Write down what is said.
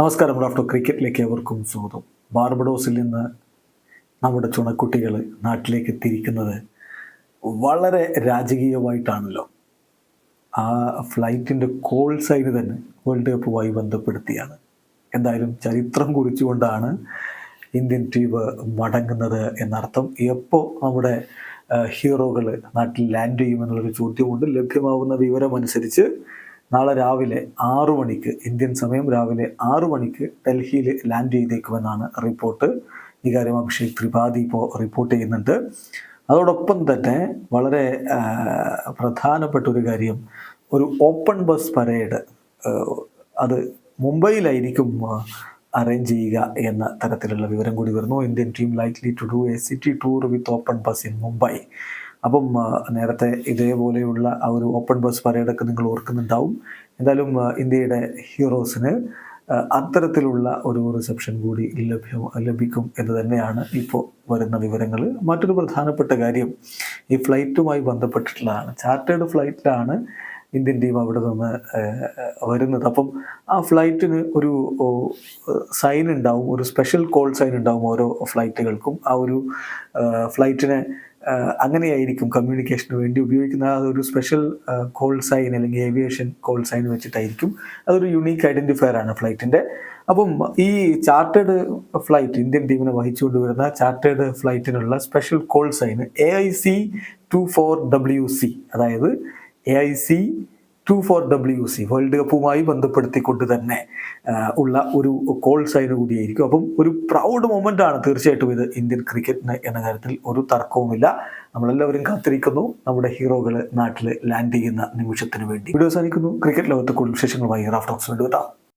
നമസ്കാരം ഡോക്ടർ ക്രിക്കറ്റിലേക്ക് അവർക്കും സ്വാഗതം. ബാർബഡോസിൽ നിന്ന് നമ്മുടെ ചുണക്കുട്ടികൾ നാട്ടിലേക്ക് തിരിക്കുന്നത് വളരെ രാജകീയമായിട്ടാണല്ലോ. ആ ഫ്ലൈറ്റിന്റെ കോൾ സൈഡ് തന്നെ വേൾഡ് കപ്പുമായി ബന്ധപ്പെടുത്തിയാണ്. എന്തായാലും ചരിത്രം കുറിച്ചുകൊണ്ടാണ് ഇന്ത്യൻ ടീം മടങ്ങുന്നത് എന്നർത്ഥം. എപ്പോൾ നമ്മുടെ ഹീറോകൾ നാട്ടിൽ ലാൻഡ് ചെയ്യുമെന്നുള്ളൊരു ചോദ്യമുണ്ട്. ലഭ്യമാവുന്ന വിവരമനുസരിച്ച് നാളെ രാവിലെ ആറു മണിക്ക് ഇന്ത്യൻ സമയം രാവിലെ ആറു മണിക്ക് ഡൽഹിയിൽ ലാൻഡ് ചെയ്തേക്കുമെന്നാണ് റിപ്പോർട്ട്. ഇക്കാര്യം അഭിഷേക് ത്രിപാഠി ഇപ്പോൾ റിപ്പോർട്ട് ചെയ്യുന്നുണ്ട്. അതോടൊപ്പം തന്നെ വളരെ പ്രധാനപ്പെട്ട ഒരു കാര്യം ഒരു ഓപ്പൺ ബസ് പരേഡ് അത് മുംബൈയിലായിരിക്കും അറേഞ്ച് ചെയ്യുക എന്ന തരത്തിലുള്ള വിവരം കൂടി വരുന്നു. Indian team likely to do a city tour with open bus in Mumbai. അപ്പം നേരത്തെ ഇതേപോലെയുള്ള ആ ഒരു ഓപ്പൺ ബസ് പരേഡൊക്കെ നിങ്ങൾ ഓർക്കുന്നുണ്ടാവും. എന്തായാലും ഇന്ത്യയുടെ ഹീറോസിന് അത്തരത്തിലുള്ള ഒരു റിസപ്ഷൻ കൂടി ലഭ്യം ലഭിക്കും എന്ന് തന്നെയാണ് ഇപ്പോൾ വരുന്ന വിവരങ്ങൾ. മറ്റൊരു പ്രധാനപ്പെട്ട കാര്യം ഈ ഫ്ലൈറ്റുമായി ബന്ധപ്പെട്ടിട്ടുള്ളതാണ്. ചാർട്ടേഡ് ഫ്ലൈറ്റിലാണ് ഇന്ത്യൻ ടീം അവിടെ നിന്ന് വരുന്നത്. അപ്പം ആ ഫ്ലൈറ്റിന് ഒരു സൈൻ ഉണ്ടാവും ഒരു സ്പെഷ്യൽ കോൾ സൈൻ ഉണ്ടാവും ഓരോ ഫ്ലൈറ്റുകൾക്കും. ആ ഒരു ഫ്ലൈറ്റിനെ അങ്ങനെയായിരിക്കും കമ്മ്യൂണിക്കേഷന് വേണ്ടി ഉപയോഗിക്കുന്ന ആ ഒരു സ്പെഷ്യൽ കോൾ സൈൻ അല്ലെങ്കിൽ ഏവിയേഷൻ കോൾ സൈൻ വെച്ചിട്ടായിരിക്കും അതൊരു യുണീക്ക് ഐഡന്റിഫയർ ആണ് ഫ്ലൈറ്റിന്റെ അപ്പം ഈ ചാർട്ടേഡ് ഫ്ലൈറ്റ് ഇന്ത്യൻ ടീമിനെ വഹിച്ചുകൊണ്ട് വരുന്ന chartered ഫ്ലൈറ്റിനുള്ള special call sign A I C two four W C അതായത് A I C two four W C world കപ്പുമായി ബന്ധപ്പെടുത്തിക്കൊണ്ട് തന്നെ ഉള്ള ഒരു കോൾ സൈൻ കൂടിയായിരിക്കും. അപ്പം ഒരു പ്രൗഡ് മൊമെന്റ് ആണ് തീർച്ചയായിട്ടും ഇത്. ഇന്ത്യൻ ക്രിക്കറ്റിന് എന്ന കാര്യത്തിൽ ഒരു തർക്കവുമില്ല. നമ്മളെല്ലാവരും കാത്തിരിക്കുന്നു. നമ്മുടെ ഹീറോകൾ നാട്ടിൽ ലാൻഡ് ചെയ്യുന്ന നിമിഷത്തിന് വേണ്ടി. വീഡിയോ സാധിക്കുന്നു ക്രിക്കറ്റ് ലോകത്തെ കൂടുതൽ വിശേഷങ്ങളുമായി റാഫ്റ്റോക്സ് വേണ്ടി എത്താം.